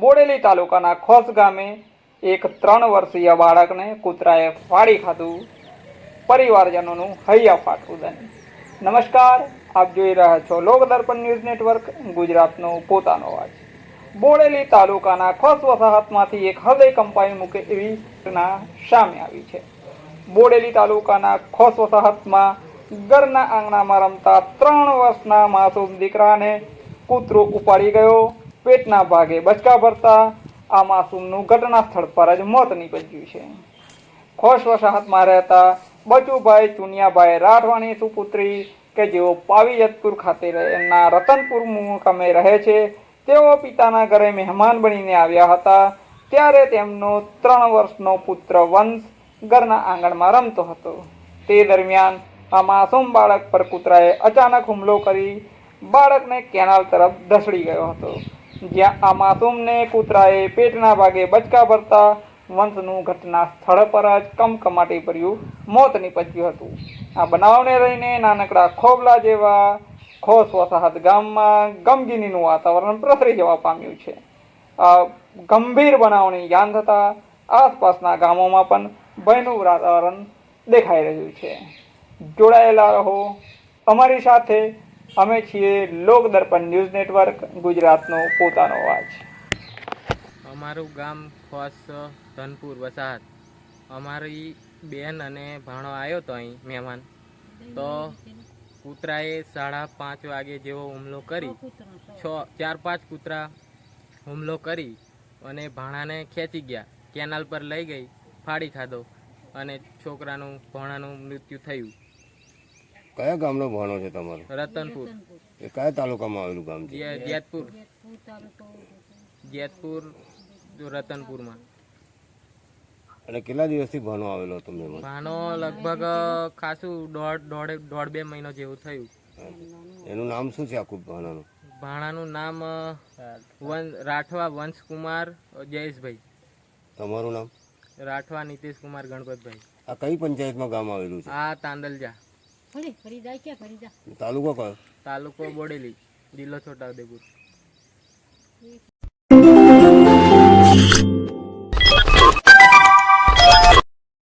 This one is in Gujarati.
બોડેલી તાલુકાના ખોસ ગામે એક ત્રણ વર્ષીય બાળકને કૂતરાએ ફાડી ખાધું. પરિવારજનોનું હૈયા ફાટવું નમસ્કાર, આપ જોઈ રહ્યા છો લોક દર્પણ ન્યૂઝ નેટવર્ક, ગુજરાતનો પોતાનો અવાજ. બોડેલી તાલુકાના ખોસ વસાહતમાંથી એક હૃદય કંપાઈ મૂકે એવી ઘટના સામે આવી છે. બોડેલી તાલુકાના ખોસ વસાહતમાં ઘરના આંગણામાં રમતા ત્રણ વર્ષના માસૂમ દીકરાને કૂતરો ઉપાડી ગયો. પેટના ભાગે બચકા ભરતા આ માસૂમનું ઘટના સ્થળ પર જ મોત નીપજ્યું છે. ખોશ વસાહતમાં રહેતા બચુભાઈ ચુનિયાભાઈ રાઠવાણી સુપુત્રી કે જેઓ પાવીજતપુર ખાતે રહેના રતનપુર મુકામે રહે છે, તેઓ પિતાના ઘરે મહેમાન બનીને આવ્યા હતા. ત્યારે તેમનો ત્રણ વર્ષનો પુત્ર વંશ ઘરના આંગણમાં રમતો હતો. તે દરમિયાન આ માસૂમ બાળક પર કૂતરાએ અચાનક હુમલો કરી બાળકને કેનાલ તરફ ધસડી ગયો હતો. જ્યાં આ માસૂમને કૂતરાએ પેટના ભાગે બચકા ભરતા વંશનું ઘટના સ્થળ પર જ કમકમાટી ભર્યું મોત નીપજ્યું હતું. આ બનાવને લઈને નાનકડા ખોબલા જેવા ખોસ વસાહત ગામમાં ગમગીનીનું વાતાવરણ પ્રસરી જવા પામ્યું છે. આ ગંભીર બનાવની જાણ થતાં આસપાસના ગામોમાં પણ ભયનું વાતાવરણ દેખાઈ રહ્યું છે. જોડાયેલા રહો. અમારી સાથે અમે છીએ લોક દર્પણ ન્યૂઝ નેટવર્ક, ગુજરાતનો પોતાનો અવાજ. અમારું ગામ ખોસ ધનપુર, વસાહત. અમારી બેન અને ભાણો આવ્યો હતો અહીં મહેમાન. તો કૂતરાએ સાડા પાંચ વાગે જેવો હુમલો કરી, છ, ચાર, પાંચ કૂતરા હુમલો કરી અને ભાણાને ખેંચી ગયા. કેનાલ પર લઈ ગઈ, ફાડી ખાધો અને છોકરાનું, ભાણાનું મૃત્યુ થયું. કયા ગામનો ભણો છે તમારો? રતનપુર. એ કયા તાલુકામાં આવેલું ગામ છે? જેતપુર. જેતપુર રતનપુરમાં. અને કેટલા દિવસથી ભણો આવેલો હતો મહેમાન? ભાણો લગભગ ખાસું દોઢ દોઢ દોઢ બે મહિનો જેવું થયું. એનું નામ શું છે આખું ભાણાનું? ભાણાનું નામ વન રાઠવા વંશકુમાર જયેશભાઈ. તમારું નામ? રાઠવા નીતિશકુમાર ગણપતભાઈ. આ કઈ પંચાયતમાં ગામ આવેલું છે? આ તાંદલજા ફરી ફરી જાય ક્યાં? ફરી જા. તાલુકો કયો તાલુકો બોડેલી જિલ્લો છોટાઉદેપુર.